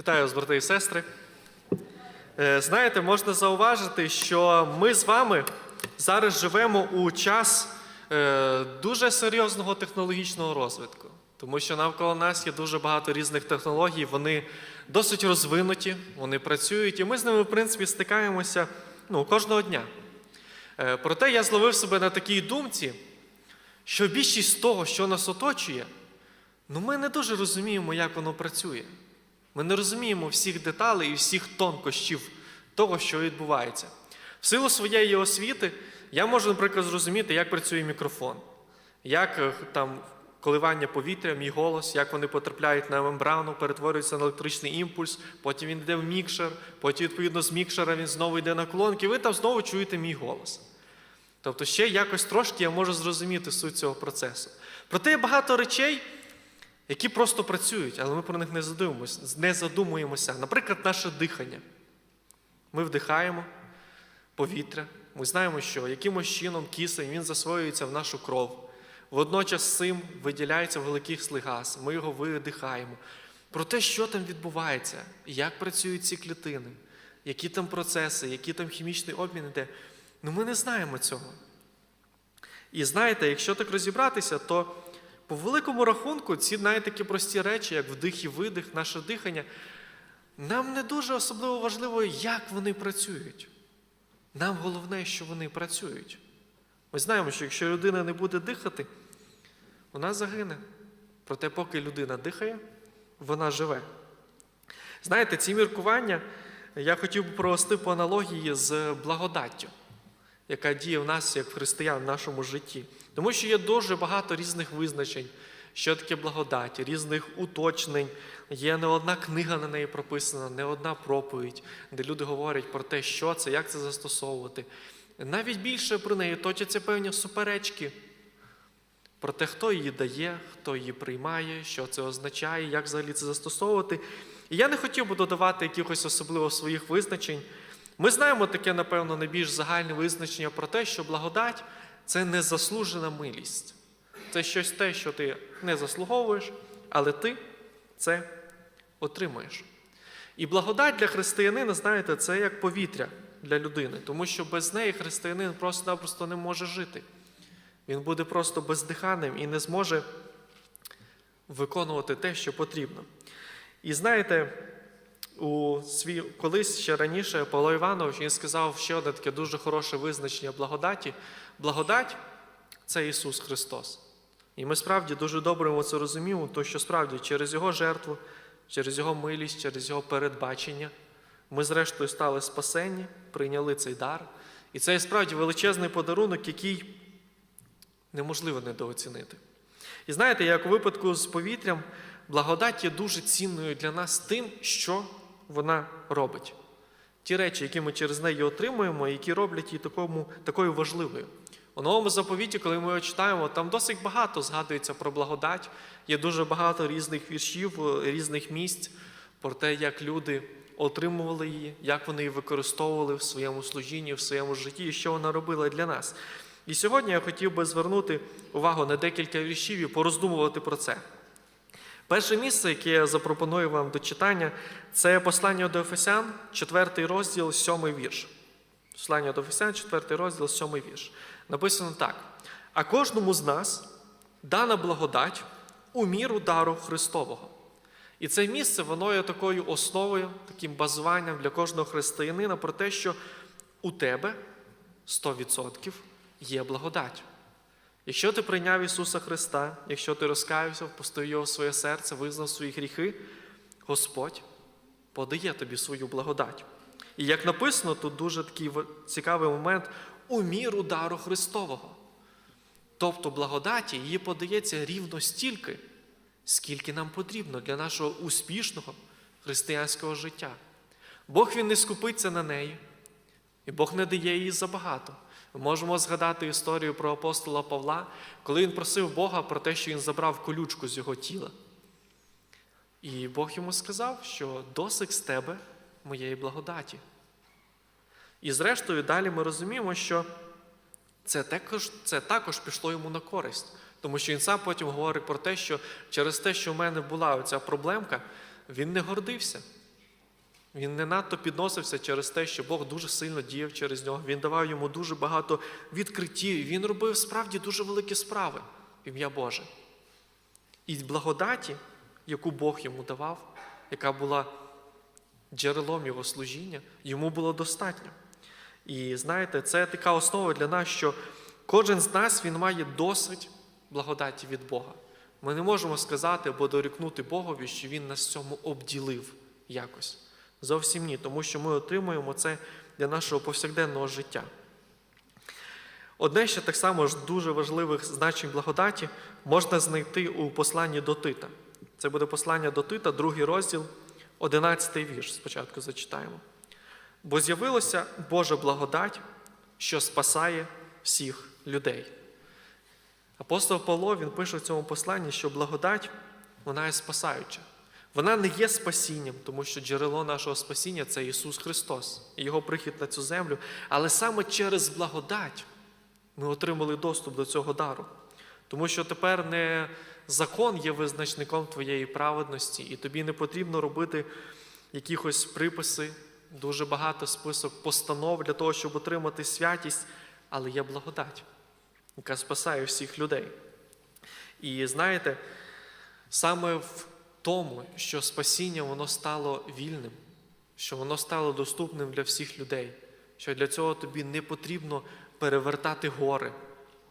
Вітаю вас, брати і сестри. Е, Знаєте, можна зауважити, що ми з вами зараз живемо у час е, дуже серйозного технологічного розвитку, тому що навколо нас є дуже багато різних технологій, вони досить розвинуті, вони працюють, і ми з ними, в принципі, стикаємося ну, кожного дня. Е, Проте я зловив себе на такій думці, що більшість того, що нас оточує, ну ми не дуже розуміємо, як воно працює. Ми не розуміємо всіх деталей і всіх тонкощів того, що відбувається. В силу своєї освіти я можу, наприклад, зрозуміти, як працює мікрофон, як е, там коливання повітря, мій голос, як вони потрапляють на мембрану, перетворюються на електричний імпульс, потім він йде в мікшер, потім, відповідно, з мікшера він знову йде на колонки, і ви там знову чуєте мій голос. Тобто ще якось трошки я можу зрозуміти суть цього процесу. Проте є багато речей, які просто працюють, але ми про них не задумуємося, не задумуємося. Наприклад, наше дихання. Ми вдихаємо повітря. Ми знаємо, що якимось чином кисень він засвоюється в нашу кров. Водночас з цим виділяється великий слигаз, ми його видихаємо. Про те, що там відбувається, як працюють ці клітини, які там процеси, який там хімічний обмін іде, ну ми не знаємо цього. І знаєте, якщо так розібратися, то по великому рахунку ці навіть такі прості речі, як вдих і видих, наше дихання, нам не дуже особливо важливо, як вони працюють. Нам головне, що вони працюють. Ми знаємо, що якщо людина не буде дихати, вона загине. Проте, поки людина дихає, вона живе. Знаєте, ці міркування я хотів би провести по аналогії з благодаттю, яка діє в нас як християн в нашому житті. Тому що є дуже багато різних визначень, що таке благодать, різних уточнень. Є не одна книга на неї прописана, не одна проповідь, де люди говорять про те, що це, як це застосовувати. Навіть більше про неї точаться певні суперечки про те, хто її дає, хто її приймає, що це означає, як взагалі це застосовувати. І я не хотів би додавати якихось особливо своїх визначень. Ми знаємо таке, напевно, найбільш загальне визначення про те, що благодать це незаслужена милість. Це щось те, що ти не заслуговуєш, але ти це отримуєш. І благодать для християнина, знаєте, це як повітря для людини, тому що без неї християнин просто-напросто не може жити. Він буде просто бездиханним і не зможе виконувати те, що потрібно. І знаєте, у свій, колись ще раніше Павло Іванович він сказав ще одне таке дуже хороше визначення благодаті. Благодать це Ісус Христос. І ми справді дуже добре це розуміємо, то що справді через Його жертву, через Його милість, через Його передбачення ми, зрештою, стали спасені, прийняли цей дар. І це справді величезний подарунок, який неможливо недооцінити. І знаєте, як у випадку з повітрям, благодать є дуже цінною для нас тим, що вона робить. Ті речі, які ми через неї отримуємо, які роблять її такому, такою важливою. У новому заповіті, коли ми його читаємо, там досить багато згадується про благодать, є дуже багато різних віршів, різних місць про те, як люди отримували її, як вони її використовували в своєму служінні, в своєму житті, і що вона робила для нас. І сьогодні я хотів би звернути увагу на декілька віршів і пороздумувати про це. Перше місце, яке я запропоную вам до читання, це послання до Ефесян, 4 розділ, 7 вірш. Послання до Ефесян, 4 розділ, 7 вірш. Написано так: а кожному з нас дана благодать у міру дару Христового. І це місце, воно є такою основою, таким базуванням для кожного християнина про те, що у тебе 100% є благодать. Якщо ти прийняв Ісуса Христа, якщо ти розкаявся, впустив Його в своє серце, визнав свої гріхи, Господь подає тобі свою благодать. І як написано, тут дуже такий цікавий момент у міру дару Христового. Тобто благодаті її подається рівно стільки, скільки нам потрібно для нашого успішного християнського життя. Бог Він не скупиться на неї, і Бог не дає її забагато. Можемо згадати історію про апостола Павла, коли він просив Бога про те, що він забрав колючку з його тіла. І Бог йому сказав, що досить з тебе моєї благодаті. І зрештою, далі ми розуміємо, що це також, це також пішло йому на користь. Тому що він сам потім говорить про те, що через те, що в мене була оця проблемка, він не гордився. Він не надто підносився через те, що Бог дуже сильно діяв через нього. Він давав йому дуже багато відкриттів. Він робив справді дуже великі справи ім'я Боже. І благодаті, яку Бог йому давав, яка була джерелом його служіння, йому було достатньо. І знаєте, це така основа для нас, що кожен з нас він має досить благодаті від Бога. Ми не можемо сказати або дорікнути Богові, що Він нас цьому обділив якось. Зовсім ні, тому що ми отримуємо це для нашого повсякденного життя. Одне ще так само з дуже важливих значень благодаті можна знайти у посланні до Тита. Це буде послання до Тита, другий розділ, 11 вірш. Спочатку зачитаємо. Бо з'явилася Божа благодать, що спасає всіх людей. Апостол Павло він пише в цьому посланні, що благодать вона є спасаюча. Вона не є спасінням, тому що джерело нашого спасіння це Ісус Христос і Його прихід на цю землю. Але саме через благодать ми отримали доступ до цього дару. Тому що тепер не закон є визначником твоєї праведності, і тобі не потрібно робити якихось приписи, дуже багато список постанов для того, щоб отримати святість, але є благодать, яка спасає всіх людей. І знаєте, саме в тому, що спасіння воно стало вільним, що воно стало доступним для всіх людей, що для цього тобі не потрібно перевертати гори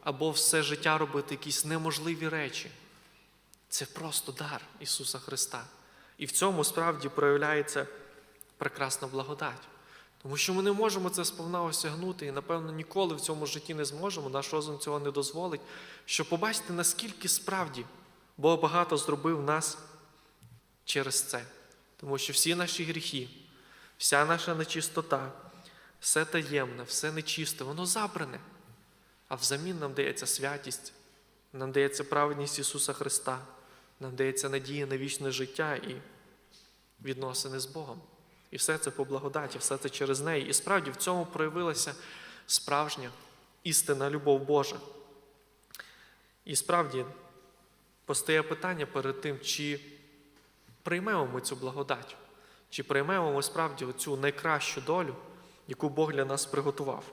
або все життя робити якісь неможливі речі. Це просто дар Ісуса Христа. І в цьому справді проявляється прекрасна благодать. Тому що ми не можемо це сповна осягнути, і, напевно, ніколи в цьому житті не зможемо, наш розум цього не дозволить, щоб побачити, наскільки справді Бог багато зробив нас через це. Тому що всі наші гріхи, вся наша нечистота, все таємне, все нечисте, воно забране. А взамін нам дається святість, нам дається праведність Ісуса Христа, нам дається надія на вічне життя і відносини з Богом. І все це по благодаті, все це через неї. І справді в цьому проявилася справжня істинна любов Божа. І справді постає питання перед тим, чи приймемо ми цю благодать, чи приймемо ми справді цю найкращу долю, яку Бог для нас приготував.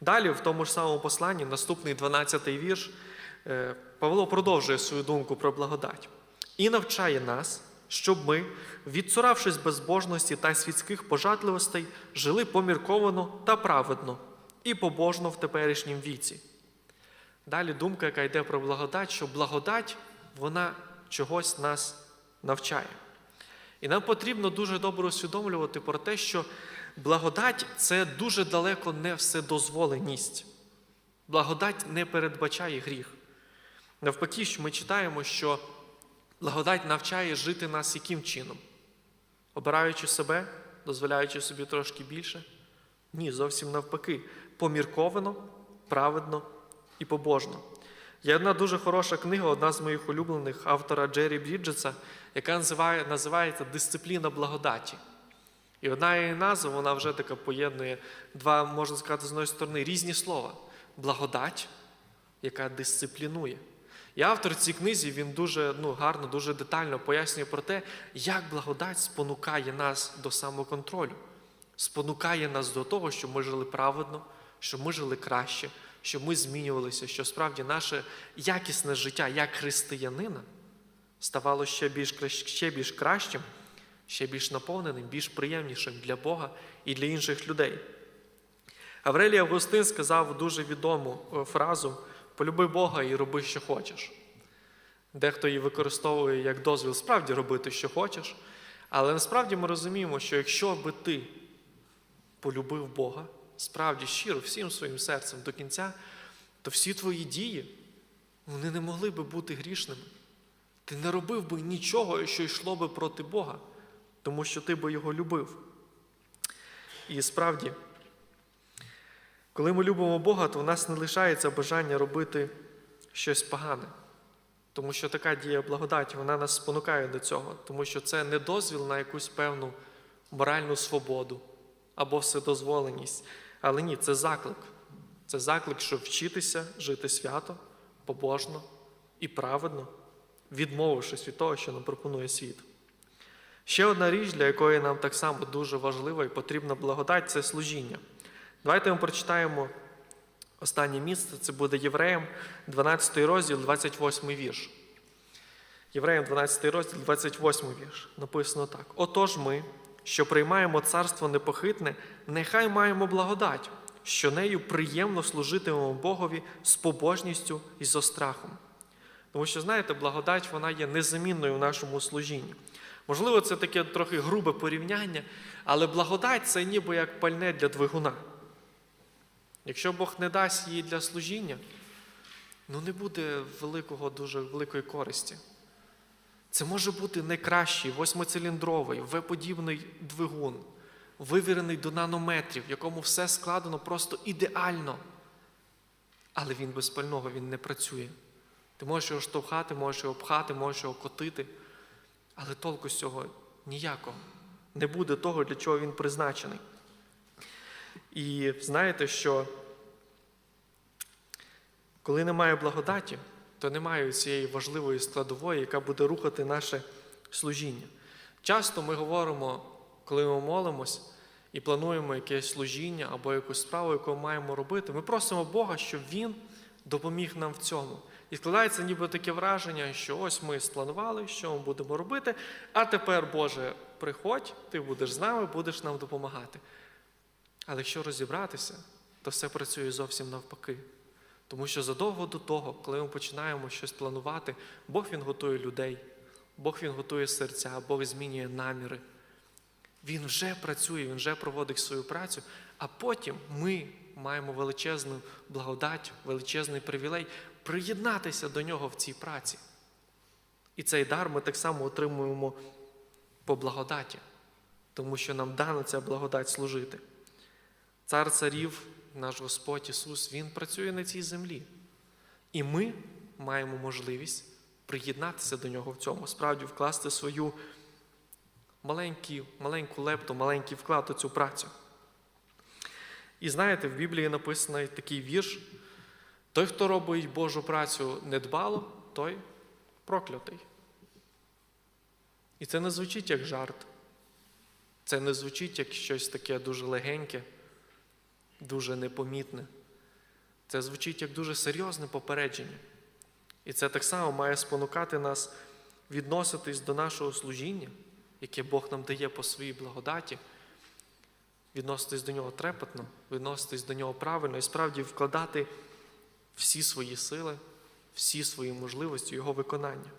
Далі, в тому ж самому посланні, наступний 12-й вірш, е, Павло продовжує свою думку про благодать і навчає нас, щоб ми, відцуравшись безбожності та світських пожадливостей, жили помірковано та праведно і побожно в теперішнім віці. Далі думка, яка йде про благодать, що благодать вона чогось нас навчає. І нам потрібно дуже добре усвідомлювати про те, що благодать це дуже далеко не вседозволеність. Благодать не передбачає гріх. Навпаки, ми читаємо, що благодать навчає жити нас яким чином? Обираючи себе, дозволяючи собі трошки більше? Ні, зовсім навпаки. Помірковано, праведно і побожно. Є одна дуже хороша книга, одна з моїх улюблених автора Джері Бріджеса, яка називає, називається Дисципліна благодаті. І одна її назва, вона вже така поєднує два, можна сказати, з одної сторони, різні слова. Благодать, яка дисциплінує. І автор цій книзі він дуже ну, гарно, дуже детально пояснює про те, як благодать спонукає нас до самоконтролю, спонукає нас до того, щоб ми жили праведно, щоб ми жили краще, щоб ми змінювалися, що справді наше якісне життя як християнина ставало ще більш, ще більш кращим, ще більш наповненим, більш приємнішим для Бога і для інших людей. Аврелій Августин сказав дуже відому е, фразу Полюби Бога і роби, що хочеш. Дехто її використовує як дозвіл справді робити, що хочеш. Але насправді ми розуміємо, що якщо би ти полюбив Бога, справді щиро, всім своїм серцем до кінця, то всі твої дії вони не могли би бути грішними. Ти не робив би нічого, що йшло би проти Бога, тому що ти би його любив. І справді, коли ми любимо Бога, то в нас не лишається бажання робити щось погане. Тому що така дія благодаті, вона нас спонукає до цього, тому що це не дозвіл на якусь певну моральну свободу або вседозволеність. Але ні, це заклик. Це заклик, щоб вчитися жити свято, побожно і праведно, відмовившись від того, що нам пропонує світ. Ще одна річ, для якої нам так само дуже важлива і потрібна благодать це служіння. Давайте ми прочитаємо останнє місце, це буде Євреям, 12 розділ, 28 вірш. Євреям 12 розділ, 28 вірш. Написано так: Отож ми, що приймаємо царство непохитне, нехай маємо благодать, що нею приємно служитимемо Богові з побожністю і зо страхом. Тому що, знаєте, благодать вона є незамінною в нашому служінні. Можливо, це таке трохи грубе порівняння, але благодать це ніби як пальне для двигуна. Якщо Бог не дасть її для служіння, ну не буде великого, дуже великої користі. Це може бути найкращий восьмициліндровий, В-подібний двигун, вивірений до нанометрів, в якому все складено просто ідеально. Але він без пального він не працює. Ти можеш його штовхати, можеш його пхати, можеш його котити, але толку з цього ніякого. Не буде того, для чого він призначений. І знаєте, що коли немає благодаті, то немає цієї важливої складової, яка буде рухати наше служіння. Часто ми говоримо, коли ми молимось і плануємо якесь служіння або якусь справу, яку маємо робити, ми просимо Бога, щоб Він допоміг нам в цьому. І складається ніби таке враження, що ось ми спланували, що ми будемо робити, а тепер, Боже, приходь, ти будеш з нами, будеш нам допомагати. Але якщо розібратися, то все працює зовсім навпаки. Тому що задовго до того, коли ми починаємо щось планувати, Бог Він готує людей, Бог Він готує серця, Бог змінює наміри. Він вже працює, Він вже проводить свою працю, а потім ми маємо величезну благодать, величезний привілей приєднатися до нього в цій праці. І цей дар ми так само отримуємо по благодаті, тому що нам дана ця благодать служити. Цар царів, наш Господь Ісус, Він працює на цій землі. І ми маємо можливість приєднатися до нього в цьому, справді вкласти свою маленьку, маленьку лепту, маленький вклад у цю працю. І знаєте, в Біблії написано такий вірш: той, хто робить Божу працю недбало, той проклятий. І це не звучить як жарт. Це не звучить як щось таке дуже легеньке, дуже непомітне. Це звучить як дуже серйозне попередження. І це так само має спонукати нас відноситись до нашого служіння, яке Бог нам дає по своїй благодаті, відноситись до нього трепетно, відноситись до нього правильно і справді вкладати всі свої сили, всі свої можливості, його виконання.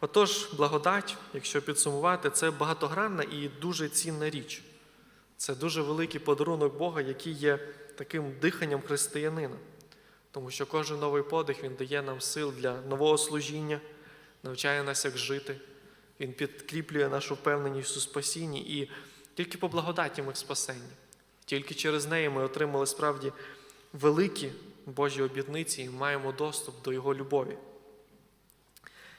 Отож, благодать, якщо підсумувати, це багатогранна і дуже цінна річ. Це дуже великий подарунок Бога, який є таким диханням християнина. Тому що кожен новий подих Він дає нам сил для нового служіння, навчає нас, як жити. Він підкріплює нашу впевненість у спасінні і тільки по благодаті ми в спасенні. Тільки через неї ми отримали справді великі Божі обітниці і маємо доступ до Його любові.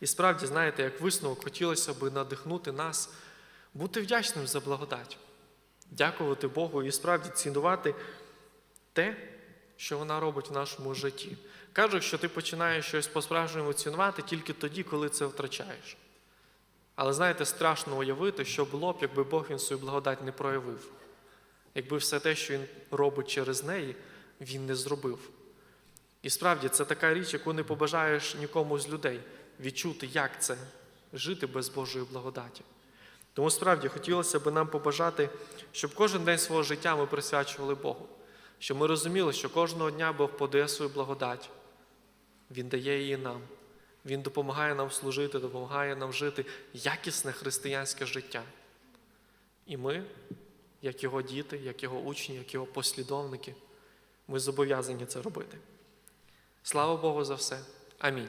І справді, знаєте, як висновок хотілося б надихнути нас бути вдячним за благодать, дякувати Богу і справді цінувати те, що вона робить в нашому житті. Кажуть, що ти починаєш щось по-справжньому цінувати тільки тоді, коли це втрачаєш. Але знаєте, страшно уявити, що було б, якби Бог він свою благодать не проявив, якби все те, що Він робить через неї, він не зробив. І справді це така річ, яку не побажаєш нікому з людей відчути, як це жити без Божої благодаті. Тому справді хотілося б нам побажати, щоб кожен день свого життя ми присвячували Богу, щоб ми розуміли, що кожного дня Бог подає свою благодать, Він дає її нам. Він допомагає нам служити, допомагає нам жити якісне християнське життя. І ми, як його діти, як його учні, як його послідовники, ми зобов'язані це робити. Слава Богу за все. Амінь.